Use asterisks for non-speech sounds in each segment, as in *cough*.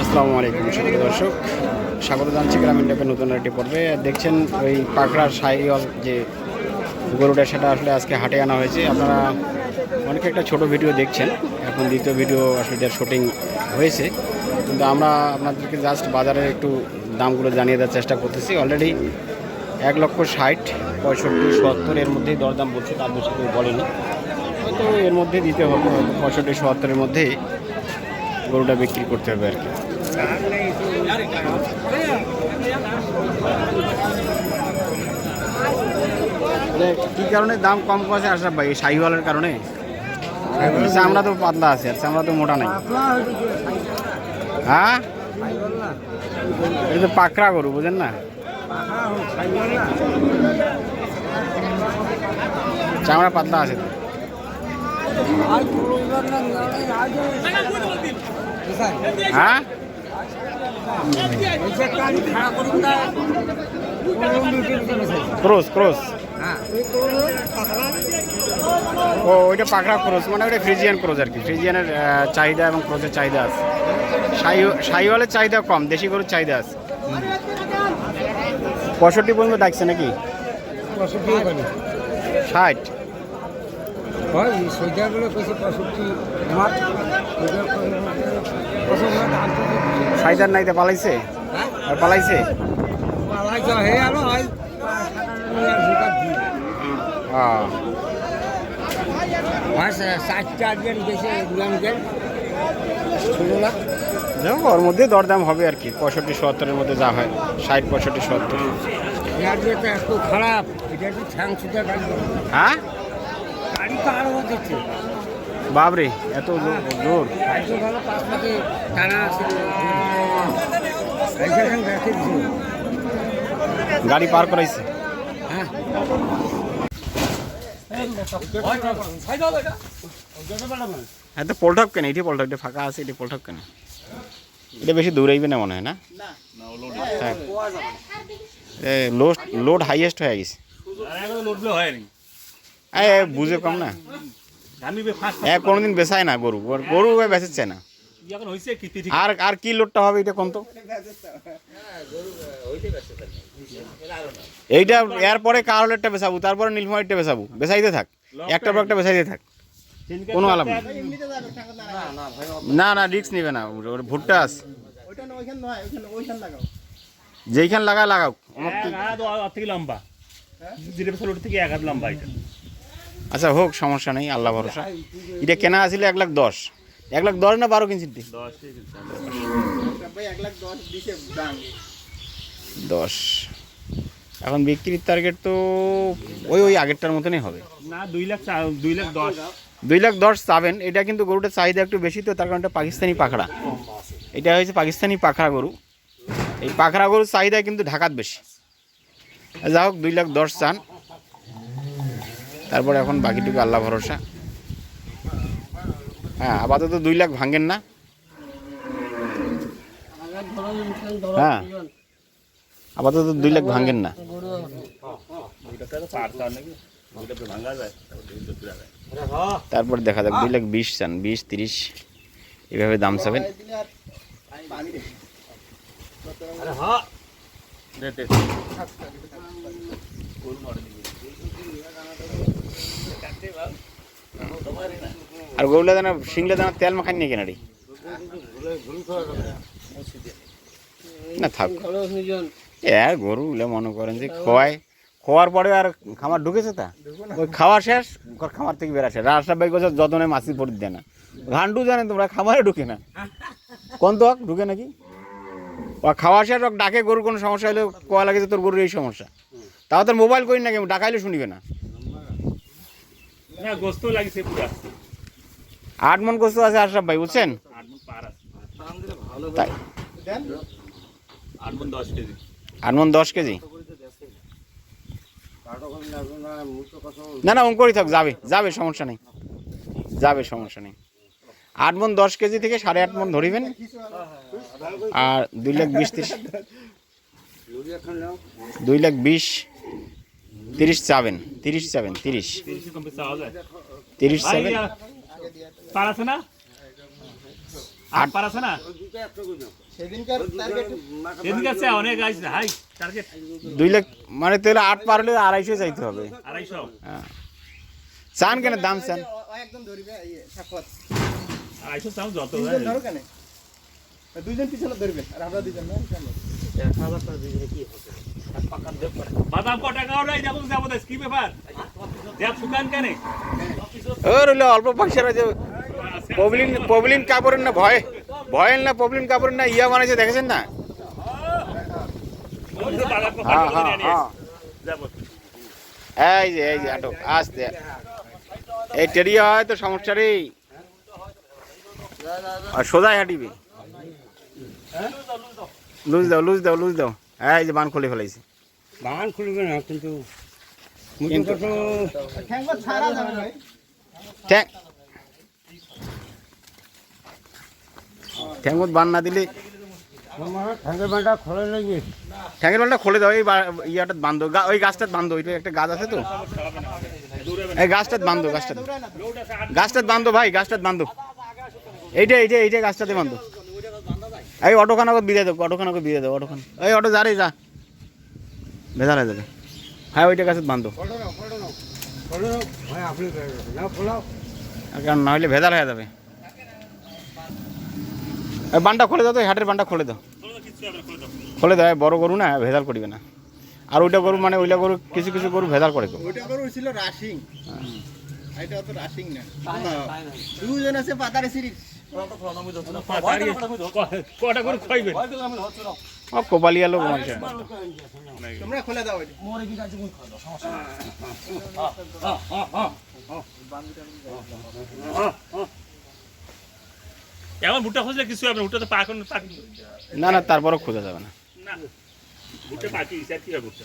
আসসালামু আলাইকুম, সুপ্রিয় দর্শক। স্বাগত জানছি গ্রামীণ ট্যাপের নতুন একটি পর্বে। দেখছেন ওই পাকড়ার সাইওয়াল যে গরুটা, সেটা আসলে আজকে হাটে আনা হয়েছে। আপনারা অনেকে একটা ছোট ভিডিও দেখছেন, এখন দ্বিতীয় ভিডিও আসলে এটার শুটিং হয়েছে। কিন্তু আমরা আপনাদেরকে জাস্ট বাজারের একটু দামগুলো জানিয়ে দেওয়ার চেষ্টা করতেছি। অলরেডি এক লক্ষ ষাট পঁয়ষট্টি সত্তর এর মধ্যেই দরদাম বলছে তার বেশি কেউ বলেনি। হয়তো এর মধ্যে দিতে হবে হয়তো পঁয়ষট্টি সত্তরের মধ্যেই গরুটা বিক্রি করতে হবে আর কি। মানে কি কারণে দাম কম কমেছে আশরাফ ভাই? শাহিওয়ালের কারণে? চামড়া তো পাতলা আছে আর চামড়া তো মোটা নাই। হ্যাঁ? এটা তো পাকড়া গরু বুঝেন না? চামড়া পাতলা আছে হ্যাঁ? ও, ওইটা পাকড়া ক্রোস মানে ওইটা ফ্রিজিয়ান ক্রোস আর কি। ফ্রিজিয়ানের চাহিদা এবং ক্রোসের চাহিদা আছে। শাহি শাহিওয়ালের চাহিদা কম, দেশি গরুর চাহিদা আছে। পঁয়ষট্টি পর্যন্ত ডাকছে নাকি? ষাট। হয় সাইদার নাইতে পালাইছে? আর পালাইছে? হয়। হ্যাঁ মাস ষাটটা গেছে যাই ওর মধ্যে দরদাম হবে আর কি। পঁয়ষট্টি সত্তরের মধ্যে যা হয় ষাট পঁয়ষট্টি সত্তর। খারাপ হ্যাঁ? বাবরে এত জোর- গাড়ি পার করাইছে। হ্যাঁ। হ্যাঁ তো পল্টক কেন এটি পল্টক ফাঁকা আছে এটি পল্টক কেন। এটা বেশি দূরাইবে না মনে হয় না? হ্যাঁ। লোড লোড হাইয়েস্ট হয়ে গেছে। বুঝে কম না। এ কোনোদিন বেচায় না গরু। গরু বেচাচ্ছে না। আর আর কি লোডটা হবে এটা কোন তো? এইটা এরপরে কারোলেরটা বেচাবো? তারপরে নীলফামারিটা বেচাবো। বেচাইতে থাক। একটা পর একটা বেচাইতে থাক। কোনো আলাপ নেই। না না রিক্স নেবে না ওর ভুট্টা আছে। যেইখান লাগায় লাগাও। লম্বা। থেকে এক হাত লম্বা এটা। আচ্ছা হোক সমস্যা নেই আল্লাহ ভরসা। এটা কেনা আছিল এক লাখ দশ। এক লাখ দশ না বারো কিনছিস দশ দশ এখন বিক্রির টার্গেট তো ওই ওই আগেরটার মতনই হবে। না দুই লাখ দুই লাখ দশ। দুই লাখ দশ চাবেন। এটা কিন্তু গরুটার চাহিদা একটু বেশি তো, তার কারণে পাকিস্তানি পাখড়া। এটা হয়েছে পাকিস্তানি পাখড়া গরু। এই পাখড়া গরুর চাহিদা কিন্তু ঢাকাত বেশি। যা হোক, দুই লাখ দশ চান। তারপরে এখন বাকিটুকু আল্লাহ ভরসা। হ্যাঁ আপাতত দুই লাখ ভাঙেন না। হ্যাঁ আপাতত দুই লাখ ভাঙেন না। তারপর দেখা যাক, দুই লাখ বিশ চান, বিশ, তিরিশ, এভাবে দাম চাবেন। আর গরুলা দানা শিংলা দানা তেল মাখান নিয়ে কেনারি না থাক। আর মনে করেন যে খোয়ায়। খোয়ার পরে আর খামার ঢুকেছে তা? ওই খাওয়া শেষ ঘর খামার থেকে বেরাসে রাস্তা বাইক বছর যতনে মাছি পড়ে দেয় না। ঘান্ডু জানেন তোমরা খামারে ঢুকে না। কোন তো ঢুকে নাকি? ও খাওয়া শেষ ওকে ডাকে গরুর কোনো সমস্যা হলে কোয়া লাগে যে তোর গরুর এই সমস্যা। তাও তোর মোবাইল করি না নাকি ডাকাইলে শুনিবে না। না গোস্ত লাগিছে পুরা। আট মন কষ্ট আছে আশরাফ ভাই বুঝছেন? আট মন পার আছে। তাই। আট মন দশ কেজি। আট মন দশ কেজি? না না অঙ্করই থাক যাবে যাবে সমস্যা নেই। যাবে সমস্যা নেই। আট মন দশ কেজি থেকে সাড়ে আট মন ধরিবেন। আর দুই লাখ বিশ ত্রিশ দুই লাখ বিশ তিরিশ চাবেন তিরিশ চাবেন তিরিশ। তিরিশে চাবেন। পার আছে না? আট পার আছে না? সেদিনকার টার্গেট এদিকে আছে অনেক আছে হাই টার্গেট দুই লাখ মানে তাহলে আট পার হলে আড়াইশো চাইতে হবে। আড়াইশো? হ্যাঁ। চান কেন দাম চান? দুইজন পিছনে ধরবেন আর আমরা না অল্প পয়সা রয়েছে পবলিন পবলিন কাপড়ের না ভয়। ভয়ের না পবলিন কাপড়ের না ইয়া বানাইছে দেখেছেন না? হ্যাঁ হ্যাঁ হ্যাঁ। এই যে এই যে আটক আসতে। এই টেরিয়া হয় তো সমস্যা রে আর সোজাই হাঁটিবি। লুজ দাও লুজ দাও লুজ দাও। এই যে বান খুলে ফেলাইছে। বাগান খুলবে না কিন্তু কিন্তু ঠ্যাঙ্গা ছাড়া যাবে ভাই ট্যাং ঠ্যাঙ্গত বান না দিলে? ঠ্যাঙ্গের বানটা খোলা লাগবে ঠ্যাঙ্গের বানটা খুলে দাও এই ইয়াটা বান্ধো ওই গাছটাত বান্ধো ওইটা একটা গাছ আছে তো। এই গাছটাত বান্ধো গাছটাত। গাছটাত বান্ধো ভাই গাছটাত বান্ধো। এইটা এইটা এইটা গাছটাতে বান্ধো। এই অটোখানাকে বিদে দেবো অটোখানাকে বিদে দেবো অটোখান এই অটো যা রে যা। ভেজাল হয়ে যাবে। হ্যাঁ ওইটা গাছের বান্ধো। কারণ না হলে ভেজাল হয়ে যাবে। বানটা খুলে দাও তো হাটের বানটা খুলে দাও খুলে দাও বড় গরু না ভেজাল করবে না আর ওইটা গরু মানে ওইটা গরু কিছু কিছু গরু ভেজাল করে তো ওইটা করে ছিল রাশিং এটা অত রাশিং না দুজন আছে পাতারে সিরিজ কোবালিয়া লোক মানুষ তোমরা খুলে দাও এটা এমন ভুট্টা খুঁজলে কিছু হবে না ভুট্টা তো পাকি না না তারপরও খোঁজা যাবে না। না ভুট্টা পাকি স্যার কি হবে ভুট্টা?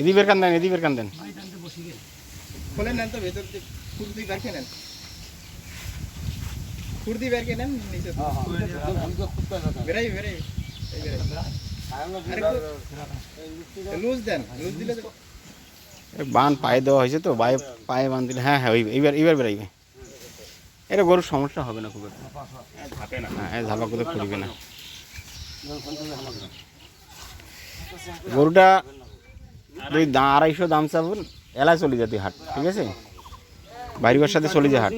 এদিবের কান দেন এদিবের কান দেন খুলে নেন তো ভেতর দিয়ে খুরদি বের নেন। খুরদি বের করে নেন নিচে। বেরাই বেরাই লুজ দেন লুজ দিলে বান পায়ে দেওয়া হয়েছে তো, পায়ে পায়ে বান দিলে হ্যাঁ হ্যাঁ এইবার এইবার বেরাইবে। এটা গরুর সমস্যা হবে না খুব একটা। হ্যাঁ ঝাপা করে খুলবে না। গরুটা দুই আড়াইশো দাম চাবুন এলায় চলে যা তুই হাট, ঠিক আছে? বাড়িবার সাথে চলে যা হাট।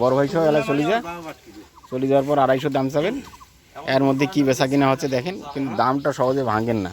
বড় ভাই সহ এলায় চলে যা। চলে যাওয়ার পর আড়াইশো দাম চাবেন। এর মধ্যে কি বেচা কিনা হচ্ছে দেখেন, কিন্তু দামটা সহজে ভাঙেন না।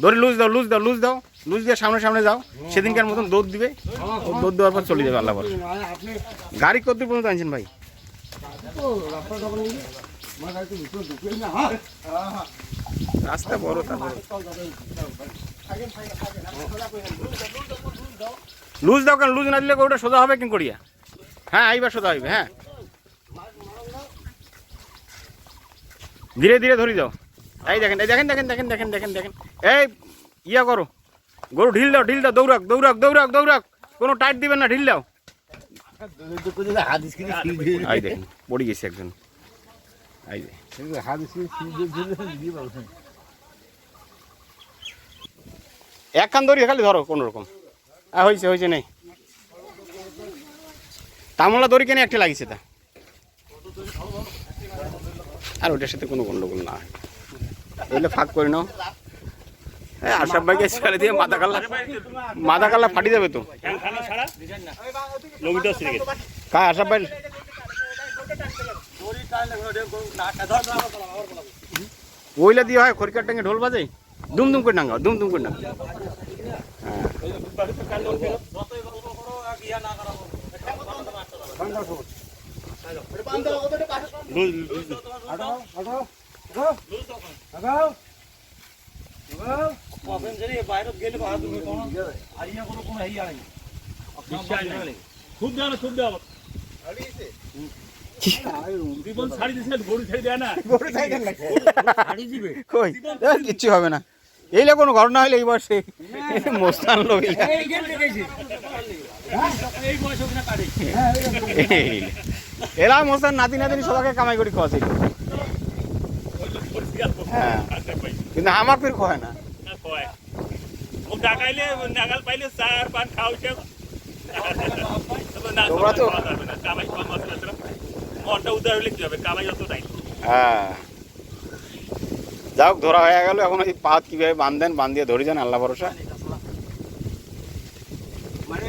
ধরে লুজ দাও লুজ দাও লুজ দাও। লুজ দিয়ে সামনে সামনে যাও। সেদিনকার মতন দৌড় দিবে। দৌড় দেওয়ার পর চলে যাবে আল্লাহ ভরসা। গাড়ি কত পর্যন্ত আনছেন ভাই? রাস্তা বড় তারপরে লুজ দাও কেন? লুজ না দিলে ওটা সোজা হবে কেন করিয়া হ্যাঁ এইবার সোজা হইবে হ্যাঁ। ধীরে ধীরে ধরি যাও। এই দেখেন এই দেখেন দেখেন দেখেন দেখেন দেখেন দেখেন। এই, ইয়া করো। গরু ঢিল দাও ঢিল দাও, দৌড়াক দৌড়াক দৌড়াক দৌড়াক। কোনো টাইট দিবেন না, ঢিল দাও। এই দেখেন, পড়ে গেছে একজন। এই এক কান ধরি খালি ধরো, কোনো রকম। হ্যাঁ হয়েছে হয়েছে নেই। তামলা দড়ি কেন একটা লাগিয়েছে তা। আর ওটার সাথে কোনো গন্ডগোল না। হয় এগুলো ফাঁক করে নাও হ্যাঁ আশাব ভাইকে ছেড়ে দিয়ে মাথা কাল্লা মাথা কাল্লা ফাটি যাবে তো কায় আশাব ভাই ওইলা দিয়ে হয় খরিকার টাঙ্গে ঢোল বাজে দুম দুম করে নাঙ্গাও দুম দুম করে নাঙ্গাও হ্যাঁ কিচ্ছু হবে না এইলে কোনো ঘটনা হইলে এই বয়সে মোস্তান লোক। এলা মোস্তান নাতি নাতিনি সবাইকে কামাই করে খাওয়াছিল হ্যাঁ। কিন্তু আমার ফির খায় না? ও ডাকাইলে নাগাল পাইলে চার পান খাওয়াইছে *laughs* তোমরা তো- কামাই কম আছে মনটা উদার হলে কি হবে? কামাই অত হ্যাঁ। যাক ধরা হয়ে গেল। এখন ওই পাত কীভাবে বাঁধেন বান্ধিয়ে ধরে যান আল্লাহ ভরসা? মানে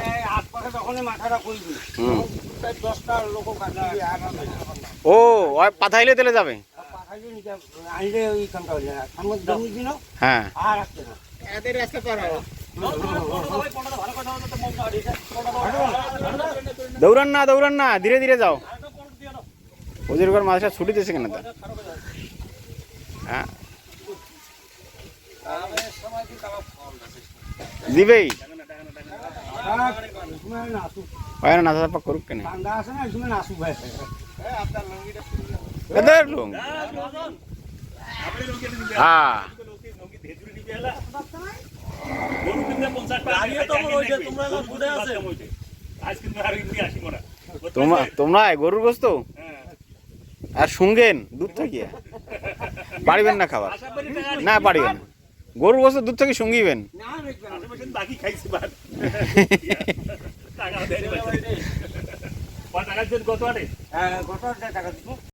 ও ওই পাথাইলে তেলে যাবে? পাখালি নিতে আনলে ওইখানটা হইলে আমার জমি দিন হ্যাঁ আর আসছে না এদের রাস্তা পার দৌড়ান না দৌড়ান না ধীরে ধীরে যাও ওদের ঘর মাঝে ছুটি দিয়েছে কেন তা হ্যাঁ দিবেই হয় না নাচা করুক কেন আছে না আসুক ভাই আপনার লোক হ্যাঁ তোমরা গরুর গোস্ত? আর শুঙ্গেন দুধ থাকিয়া পারিবেন না খাবার? না পারিবেন না। গরুর গোস্ত দুধ থেকে শুঙ্গিবেন? বাকি টাকা